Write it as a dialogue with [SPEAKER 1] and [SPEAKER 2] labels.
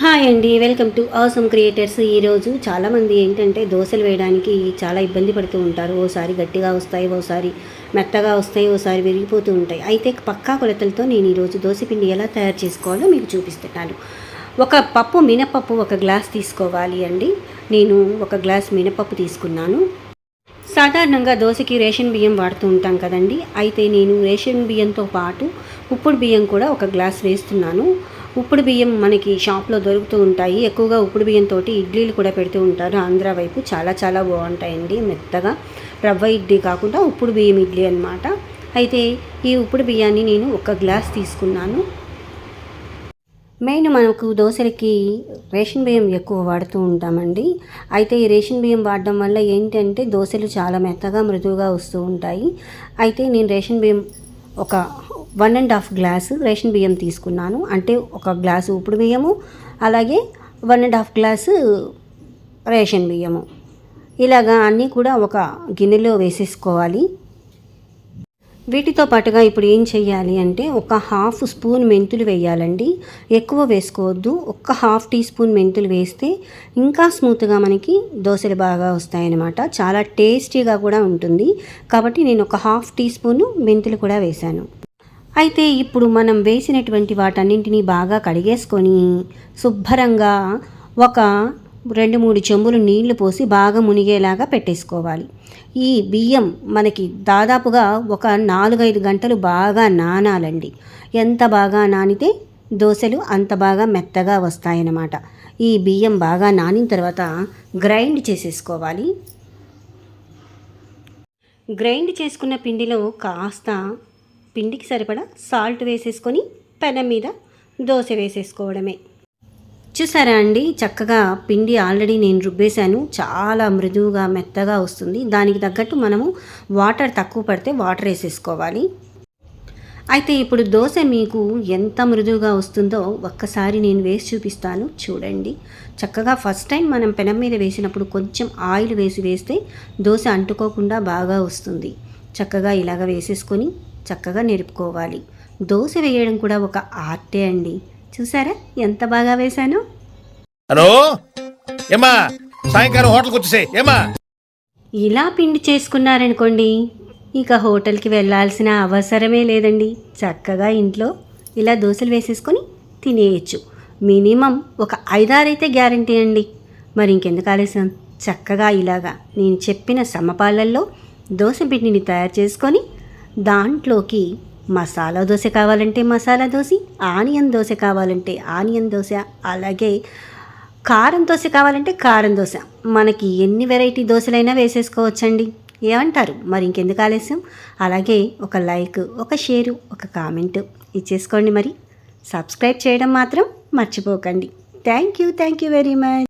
[SPEAKER 1] Hi అండి welcome to awesome creators ఈరోజు చాలామంది ఏంటంటే దోశలు వేయడానికి చాలా ఇబ్బంది పడుతూ ఉంటారు. ఓసారి గట్టిగా వస్తాయి ఓసారి మెత్తగా వస్తాయి ఓసారి విరిగిపోతూ ఉంటాయి. అయితే పక్కా కొలతలతో నేను ఈరోజు దోశ పిండి ఎలా తయారు చేసుకోవాలో మీకు చూపిస్తున్నాను. ఒక పప్పు మినపప్పు ఒక గ్లాస్ తీసుకోవాలి అండి. నేను ఒక గ్లాస్ మినపప్పు తీసుకున్నాను. సాధారణంగా దోశకి రేషన్ బియ్యం వాడుతూ ఉంటాం కదండి. అయితే నేను రేషన్ బియ్యంతో పాటు ఉప్పుడు బియ్యం కూడా ఒక గ్లాస్ వేస్తున్నాను. ఉప్పుడు బియ్యం మనకి షాప్లో దొరుకుతూ ఉంటాయి. ఎక్కువగా ఉప్పుడు బియ్యంతో ఇడ్లీలు కూడా పెడుతూ ఉంటారు. ఆంధ్ర వైపు చాలా చాలా బాగుంటాయండి. మెత్తగా రవ్వ ఇడ్లీ కాకుండా ఉప్పుడు బియ్యం ఇడ్లీ అనమాట అయితే ఈ ఉప్పుడు బియ్యాన్ని నేను ఒక గ్లాస్ తీసుకున్నాను. మెయిన్ మనకు దోశలకి రేషన్ బియ్యం ఎక్కువ వాడుతూ ఉంటామండి. అయితే ఈ రేషన్ బియ్యం వాడడం వల్ల ఏంటంటే దోశలు చాలా మెత్తగా మృదువుగా వస్తూ ఉంటాయి. అయితే నేను రేషన్ బియ్యం ఒక one and half glass ration బియ్యం తీసుకున్నాను. అంటే ఒక గ్లాసు ఉప్పుడు బియ్యము అలాగే one and half glass ration బియ్యము. ఇలాగా అన్నీ కూడా ఒక గిన్నెలో వేసేసుకోవాలి. వీటితో పాటుగా ఇప్పుడు ఏం చేయాలి అంటే ఒక హాఫ్ స్పూన్ మెంతులు వేయాలండి. ఎక్కువ వేసుకోవద్దు. ఒక్క హాఫ్ టీ స్పూన్ మెంతులు వేస్తే ఇంకా స్మూత్గా మనకి దోశలు బాగా వస్తాయన్నమాట. చాలా టేస్టీగా కూడా ఉంటుంది. కాబట్టి నేను ఒక హాఫ్ టీ స్పూన్ మెంతులు కూడా వేశాను. అయితే ఇప్పుడు మనం వేసినటువంటి వాటన్నింటినీ బాగా కడిగేసుకొని శుభ్రంగా ఒక రెండు మూడు చెంబులు నీళ్ళు పోసి బాగా మునిగేలాగా పెట్టేసుకోవాలి. ఈ బియ్యం మనకి దాదాపుగా ఒక నాలుగైదు గంటలు బాగా నానాలండి. ఎంత బాగా నానితే దోశలు అంత బాగా మెత్తగా వస్తాయన్నమాట. ఈ బియ్యం బాగా నానిన తర్వాత గ్రైండ్ చేసేసుకోవాలి. గ్రైండ్ చేసుకున్న పిండిలో కాస్త పిండికి సరిపడా సాల్ట్ వేసేసుకొని పెనం మీద దోశ వేసేసుకోవడమే. చూసారా అండి? చక్కగా పిండి ఆల్రెడీ నేను రుబ్బేశాను. చాలా మృదువుగా మెత్తగా వస్తుంది. దానికి తగ్గట్టు మనము వాటర్ తక్కువ పడితే వాటర్ వేసేసుకోవాలి. అయితే ఇప్పుడు దోశ మీకు ఎంత మృదువుగా వస్తుందో ఒక్కసారి నేను వేసి చూపిస్తాను. చూడండి. చక్కగా ఫస్ట్ టైం మనం పెనం మీద వేసినప్పుడు కొంచెం ఆయిల్ వేసి వేస్తే దోశ అంటుకోకుండా బాగా వస్తుంది. చక్కగా ఇలాగ వేసేసుకొని చక్కగా నెరుపుకోవాలి. దోశ వేయడం కూడా ఒక ఆర్టే అండి. చూసారా? ఎంత బాగా వేశాను?
[SPEAKER 2] హలో? ఏమా సాయంకాలం హోటల్కి వచ్చేసే ఏమా
[SPEAKER 1] ఇలా పిండి చేసుకున్నారనుకోండి ఇక హోటల్కి వెళ్ళాల్సిన అవసరమే లేదండి. చక్కగా ఇంట్లో ఇలా దోశలు వేసేసుకొని తినేయచ్చు. మినిమం ఒక ఐదారైతే గ్యారంటీ అండి. మరి ఇంకెందుకు ఆలస్యం? చక్కగా ఇలాగా నేను చెప్పిన సమపాలల్లో దోశ పిండిని తయారు చేసుకొని దాంట్లోకి మసాలా దోశ కావాలంటే మసాలా దోశ ఆనియన్ దోశ కావాలంటే ఆనియన్ దోశ అలాగే కారం దోశ కావాలంటే కారం దోశ. మనకి ఎన్ని వెరైటీ దోశలైనా వేసేసుకోవచ్చండి. ఏమంటారు? మరి ఇంకెందుకు ఆలస్యం? అలాగే ఒక లైక్ ఒక షేరు ఒక కామెంట్ ఇచ్చేసుకోండి మరి. సబ్స్క్రైబ్ చేయడం మాత్రం మర్చిపోకండి. Thank you thank you very much.